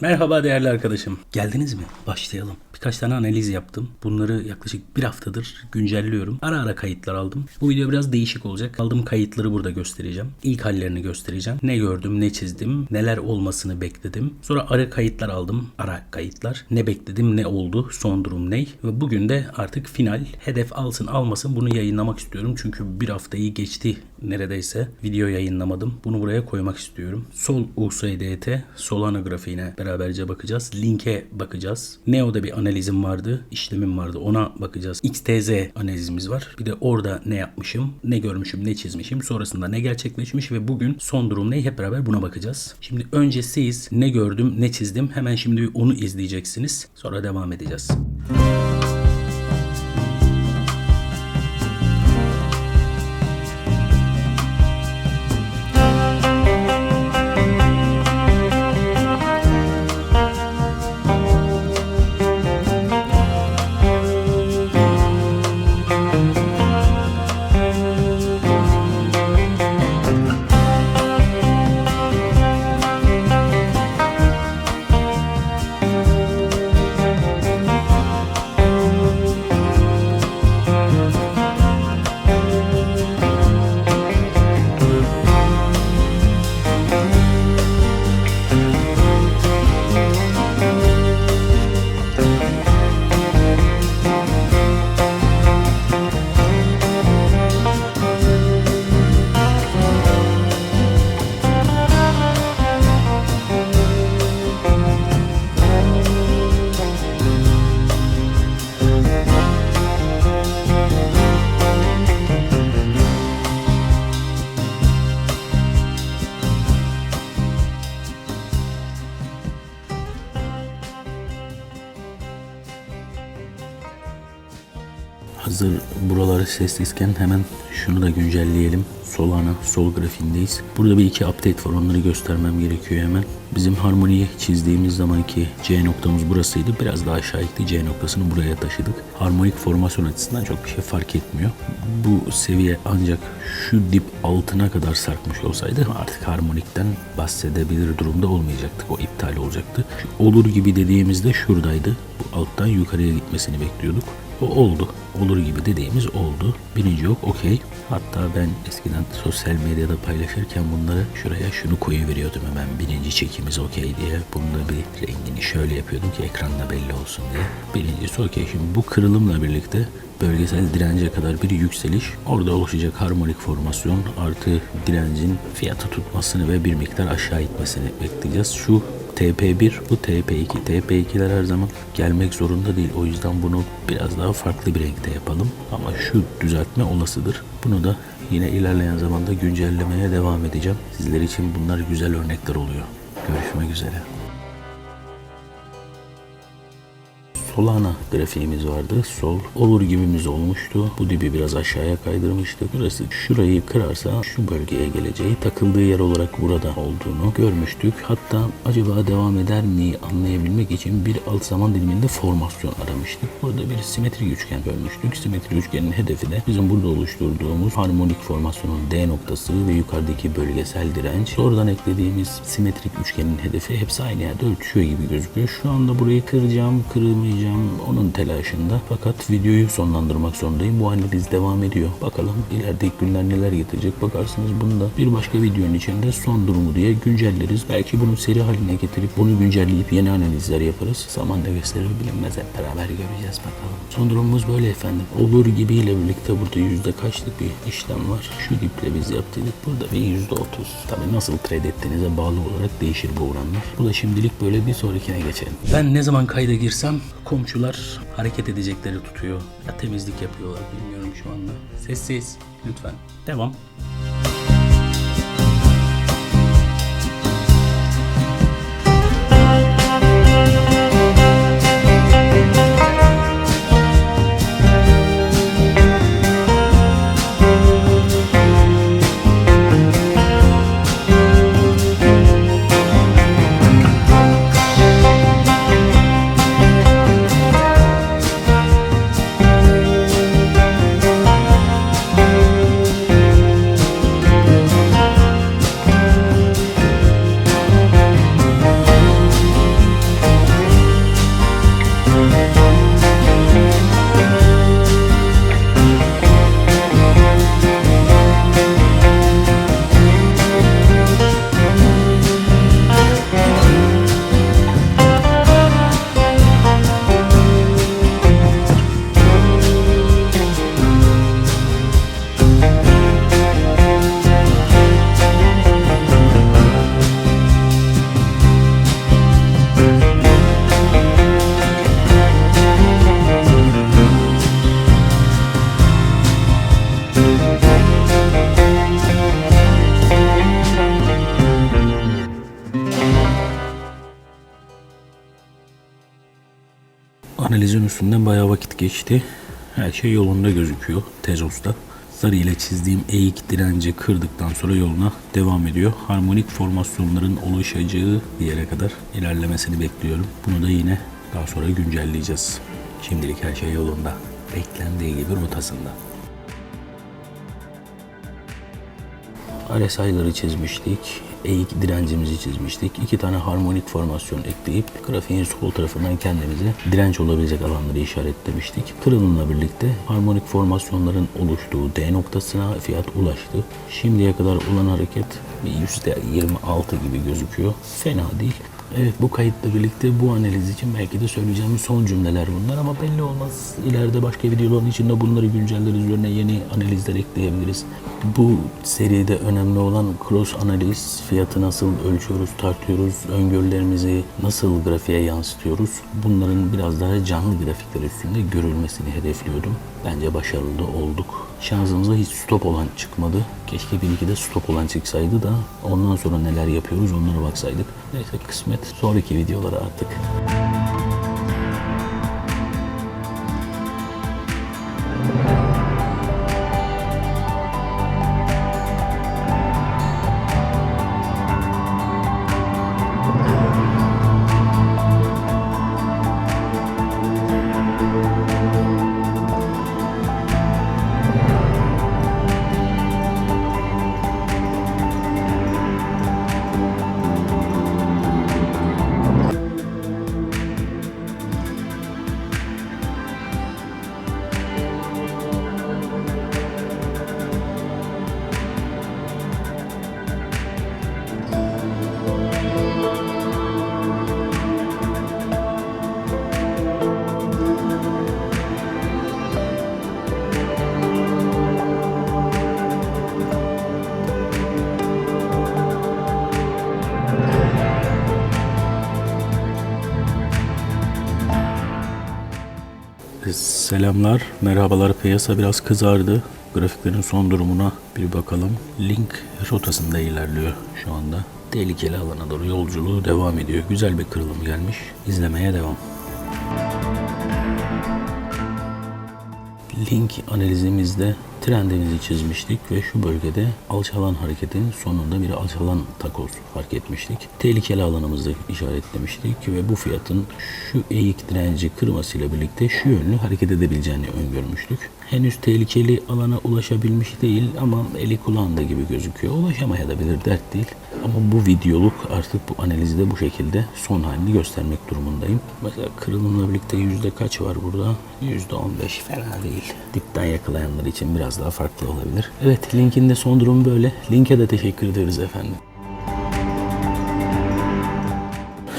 Merhaba değerli arkadaşım. Geldiniz mi? Başlayalım. Birkaç tane analiz yaptım. Bunları yaklaşık bir haftadır güncelliyorum. Ara ara kayıtlar aldım. Bu video biraz değişik olacak. Aldığım kayıtları burada göstereceğim. İlk hallerini göstereceğim. Ne gördüm, ne çizdim, neler olmasını bekledim. Sonra ara kayıtlar aldım. Ara kayıtlar. Ne bekledim, ne oldu, son durum ne? Ve bugün de artık final. Hedef alsın almasın bunu yayınlamak istiyorum. Çünkü bir haftayı geçti neredeyse. Video yayınlamadım. Bunu buraya koymak istiyorum. Sol USDT, Solana grafiğine beraberce bakacağız. Linke bakacağız. Neo'da bir analizim vardı, işlemim vardı. Ona bakacağız. XTZ analizimiz var. Bir de orada ne yapmışım, ne görmüşüm, ne çizmişim. Sonrasında ne gerçekleşmiş ve bugün son durum ne hep beraber buna bakacağız. Şimdi önce siz ne gördüm, ne çizdim. Hemen şimdi onu izleyeceksiniz. Sonra devam edeceğiz. Hazır buraları sesliyken hemen şunu da güncelleyelim. Solana, sol grafiğindeyiz. Burada bir iki update var. Onları göstermem gerekiyor hemen. Bizim harmoniyi çizdiğimiz zamanki C noktamız burasıydı. Biraz daha aşağı gitti. C noktasını buraya taşıdık. Harmonik formasyon açısından çok bir şey fark etmiyor. Bu seviye ancak şu dip altına kadar sarkmış olsaydı artık harmonikten bahsedebilir durumda olmayacaktık. O iptal olacaktı. Şu olur gibi dediğimizde şuradaydı. Bu alttan yukarıya gitmesini bekliyorduk. O oldu. Olur gibi dediğimiz oldu. Birinci yok okey. Hatta ben eskiden sosyal medyada paylaşırken bunları şuraya şunu koyuveriyordum hemen. Birinci çekimiz okey diye. Bunda bir rengini şöyle yapıyordum ki ekranda belli olsun diye. Birincisi okey. Şimdi bu kırılımla birlikte bölgesel dirence kadar bir yükseliş. Orada oluşacak harmonik formasyon artı direncin fiyatı tutmasını ve bir miktar aşağı itmesini bekleyeceğiz. Şu TP1 bu TP2. TP2'ler her zaman gelmek zorunda değil. O yüzden bunu biraz daha farklı bir renkte yapalım. Ama şu düzeltme olasıdır. Bunu da yine ilerleyen zamanda güncellemeye devam edeceğim. Sizler için bunlar güzel örnekler oluyor. Görüşmek üzere. Solana grafiğimiz vardı. Sol olur gibimiz olmuştu. Bu dibi biraz aşağıya kaydırmıştık. Burası şurayı kırarsa şu bölgeye geleceği takıldığı yer olarak burada olduğunu görmüştük. Hatta acaba devam eder mi anlayabilmek için bir alt zaman diliminde formasyon aramıştık. Burada bir simetrik üçgen görmüştük. Simetrik üçgenin hedefi de bizim burada oluşturduğumuz harmonik formasyonun D noktası ve yukarıdaki bölgesel direnç. Sonradan eklediğimiz simetrik üçgenin hedefi hepsi aynı yerde örtüşüyor gibi gözüküyor. Şu anda burayı kıracağım, kırmayacağım onun telaşında. Fakat videoyu sonlandırmak zorundayım. Bu analiz devam ediyor. Bakalım ilerideki günler neler getirecek. Bakarsınız bunu da bir başka videonun içinde son durumu diye güncelleriz. Belki bunu seri haline getirip bunu güncelleyip yeni analizler yaparız. Zaman ne gösterir bilinmez hep beraber göreceğiz bakalım. Son durumumuz böyle efendim. Olur gibiyle birlikte burada yüzde kaçlık bir işlem var. Şu diple biz yaptıydık. Burada bir yüzde otuz. Tabii nasıl trade ettiğinize bağlı olarak değişir bu oranlar. Bu da şimdilik böyle bir sonrakine geçelim. Ben ne zaman kayda girsem komşular hareket edecekleri tutuyor. Ya temizlik yapıyorlar bilmiyorum şu anda. Sessiz lütfen. Devam. Analizin üstünden bayağı vakit geçti. Her şey yolunda gözüküyor Tezos'ta. Sarı ile çizdiğim eğik direnci kırdıktan sonra yoluna devam ediyor. Harmonik formasyonların oluşacağı bir yere kadar ilerlemesini bekliyorum. Bunu da yine daha sonra güncelleyeceğiz. Şimdilik her şey yolunda. Beklendiği gibi rotasında. RSI'ları çizmiştik. Eğik direncimizi çizmiştik. İki tane harmonik formasyon ekleyip grafiğin sol tarafından kendimize direnç olabilecek alanları işaretlemiştik. Kırılımla birlikte harmonik formasyonların oluştuğu D noktasına fiyat ulaştı. Şimdiye kadar olan hareket bir %26 gibi gözüküyor. Fena değil. Evet bu kayıtla birlikte bu analiz için belki de söyleyeceğim son cümleler bunlar ama belli olmaz. İleride başka videoların içinde bunları güncelleriz. Üzerine yeni analizler ekleyebiliriz. Bu seride önemli olan cross analiz, fiyatı nasıl ölçüyoruz, tartıyoruz, öngörülerimizi nasıl grafiğe yansıtıyoruz. Bunların biraz daha canlı grafikler üstünde görülmesini hedefliyordum. Bence başarılı olduk. Şansımıza hiç stop olan çıkmadı. Keşke bir iki de stop olan çıksaydı da ondan sonra neler yapıyoruz onlara baksaydık. Neyse kısmet sonraki videolara artık. Selamlar, merhabalar. Piyasa biraz kızardı. Grafiklerin son durumuna bir bakalım. Link rotasında ilerliyor şu anda. Tehlikeli alana doğru yolculuğu devam ediyor. Güzel bir kırılım gelmiş. İzlemeye devam. Link analizimizde trendimizi çizmiştik ve şu bölgede alçalan hareketin sonunda bir alçalan takoz fark etmiştik. Tehlikeli alanımızı işaretlemiştik ve bu fiyatın şu eğik direnci kırmasıyla birlikte şu yönlü hareket edebileceğini öngörmüştük. Henüz tehlikeli alana ulaşabilmiş değil ama eli kulağında gibi gözüküyor. Ulaşamaya da bilir dert değil. Ama bu videoluk artık bu analizde bu şekilde son halini göstermek durumundayım. Mesela kırılımla birlikte yüzde kaç var burada? Yüzde on beş fena değil. Dipten yakalayanlar için biraz daha farklı olabilir. Evet linkin de son durumu böyle. Linke de teşekkür ederiz efendim.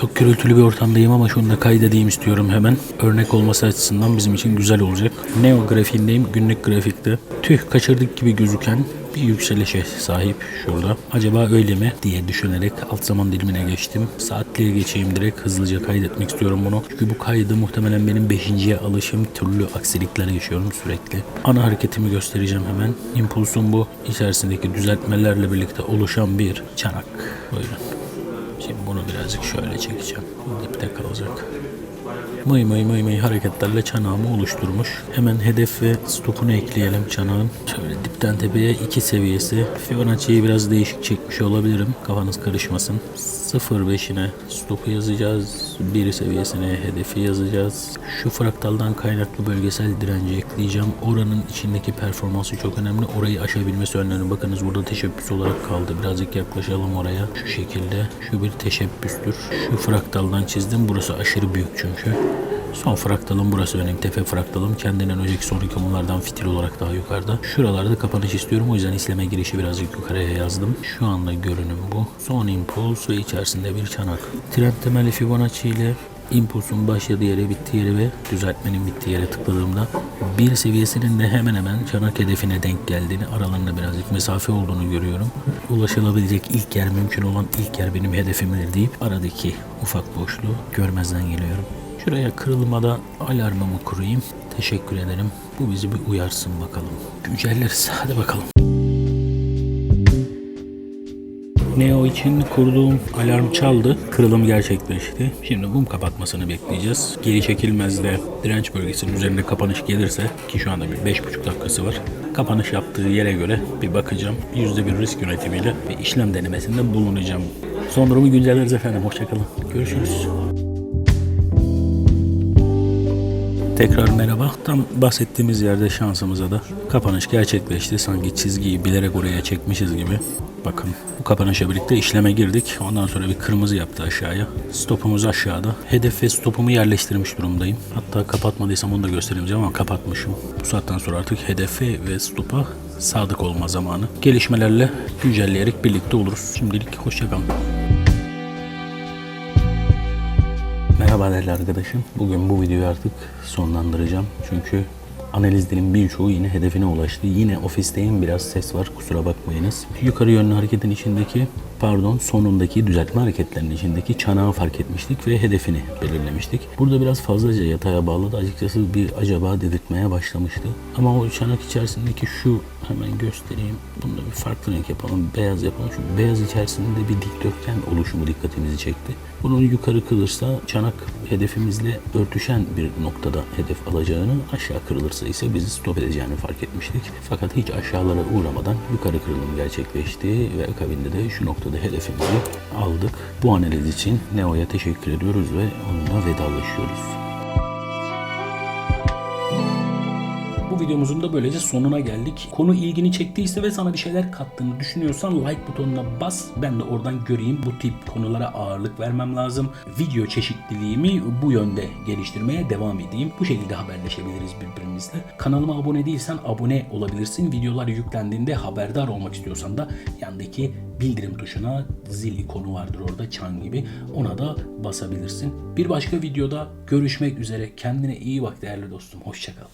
Çok gürültülü bir ortamdayım ama şunu da kaydedeyim istiyorum hemen. Örnek olması açısından bizim için güzel olacak. Neo grafiğindeyim. Günlük grafikte. Tüh kaçırdık gibi gözüken bir yükselişe sahip şurada. Acaba öyle mi diye düşünerek alt zaman dilimine geçtim. Saatliğe geçeyim direkt hızlıca kaydetmek istiyorum bunu. Çünkü bu kaydı muhtemelen benim 5.ye alışım türlü aksilikler yaşıyorum sürekli. Ana hareketimi göstereceğim hemen. Impulsun bu içerisindeki düzeltmelerle birlikte oluşan bir çanak. Buyurun. Şimdi bunu birazcık şöyle çekeceğim. Dipte kalacak. Mıy mıy mıy mıy hareketlerle çanağımı oluşturmuş. Hemen hedef ve stopunu ekleyelim çanağın. Şöyle dipten tepeye iki seviyesi. Fibonacci'yi biraz değişik çekmiş olabilirim. Kafanız karışmasın. 0.5'ine stopu yazacağız. 1 seviyesine hedefi yazacağız. Şu fraktaldan kaynaklı bölgesel direnci ekleyeceğim. Oranın içindeki performansı çok önemli. Orayı aşabilmesi önemli. Bakınız burada teşebbüs olarak kaldı. Birazcık yaklaşalım oraya. Şu şekilde. Şu bir teşebbüstür. Şu fraktaldan çizdim. Burası aşırı büyük çünkü. Son fraktalım burası benim tepe fraktalım. Kendinden önceki sonraki bunlardan fitil olarak daha yukarıda. Şuralarda kapanış istiyorum. O yüzden isleme girişi birazcık yukarıya yazdım. Şu anda görünüm bu. Son impuls ve içerisinde bir çanak. Trend temeli Fibonacci ile impulsun başladığı yere, bittiği yere ve düzeltmenin bittiği yere tıkladığımda bir seviyesinin de hemen hemen çanak hedefine denk geldiğini, aralarında birazcık mesafe olduğunu görüyorum. Ulaşılabilecek ilk yer, mümkün olan ilk yer benim hedefimdir deyip aradaki ufak boşluğu görmezden geliyorum. Şuraya kırılmada alarmımı kurayım. Teşekkür ederim. Bu bizi bir uyarsın bakalım. Güncelleriz. Hadi bakalım. Neo için kurduğum alarm çaldı. Kırılım gerçekleşti. Şimdi mum kapatmasını bekleyeceğiz. Geri çekilmez de direnç bölgesinin üzerinde kapanış gelirse ki şu anda bir 5,5 dakikası var. Kapanış yaptığı yere göre bir bakacağım. %1 risk yönetimiyle bir işlem denemesinde bulunacağım. Son durumu güncelleriz efendim. Hoşçakalın. Görüşürüz. Tekrar merhaba. Tam bahsettiğimiz yerde şansımıza da kapanış gerçekleşti. Sanki çizgiyi bilerek oraya çekmişiz gibi. Bakın bu kapanışa birlikte işleme girdik. Ondan sonra bir kırmızı yaptı aşağıya. Stopumuz aşağıda. Hedef ve stopumu yerleştirmiş durumdayım. Hatta kapatmadıysam onu da göstereceğim ama kapatmışım. Bu saatten sonra artık hedefe ve stopa sadık olma zamanı. Gelişmelerle güncelleyerek birlikte oluruz. Şimdilik hoşçakalın. Merhaba değerli arkadaşım. Bugün bu videoyu artık sonlandıracağım. Çünkü analizlerin birçoğu yine hedefine ulaştı. Yine ofisteyim biraz ses var kusura bakmayınız. Yukarı yönlü hareketin içindeki pardon sonundaki düzeltme hareketlerinin içindeki çanağı fark etmiştik ve hedefini belirlemiştik. Burada biraz fazlaca yataya bağladı. Açıkçası bir acaba dedirtmeye başlamıştı. Ama o çanak içerisindeki şu hemen göstereyim. Bunu da bir farklı renk yapalım. Beyaz yapalım. Çünkü beyaz içerisinde bir dikdörtgen oluşumu dikkatimizi çekti. Bunu yukarı kırılırsa çanak hedefimizle örtüşen bir noktada hedef alacağını, aşağı kırılırsa ise bizi stop edeceğini fark etmiştik. Fakat hiç aşağılara uğramadan yukarı kırılım gerçekleşti ve akabinde de şu noktada hedefimizi aldık. Bu analiz için Neo'ya teşekkür ediyoruz ve onunla vedalaşıyoruz. Bu videomuzun da böylece sonuna geldik. Konu ilgini çektiyse ve sana bir şeyler kattığını düşünüyorsan like butonuna bas. Ben de oradan göreyim. Bu tip konulara ağırlık vermem lazım. Video çeşitliliğimi bu yönde geliştirmeye devam edeyim. Bu şekilde haberleşebiliriz birbirimizle. Kanalıma abone değilsen abone olabilirsin. Videolar yüklendiğinde haberdar olmak istiyorsan da yandaki bildirim tuşuna zil ikonu vardır orada çan gibi. Ona da basabilirsin. Bir başka videoda görüşmek üzere. Kendine iyi bak değerli dostum. Hoşçakal.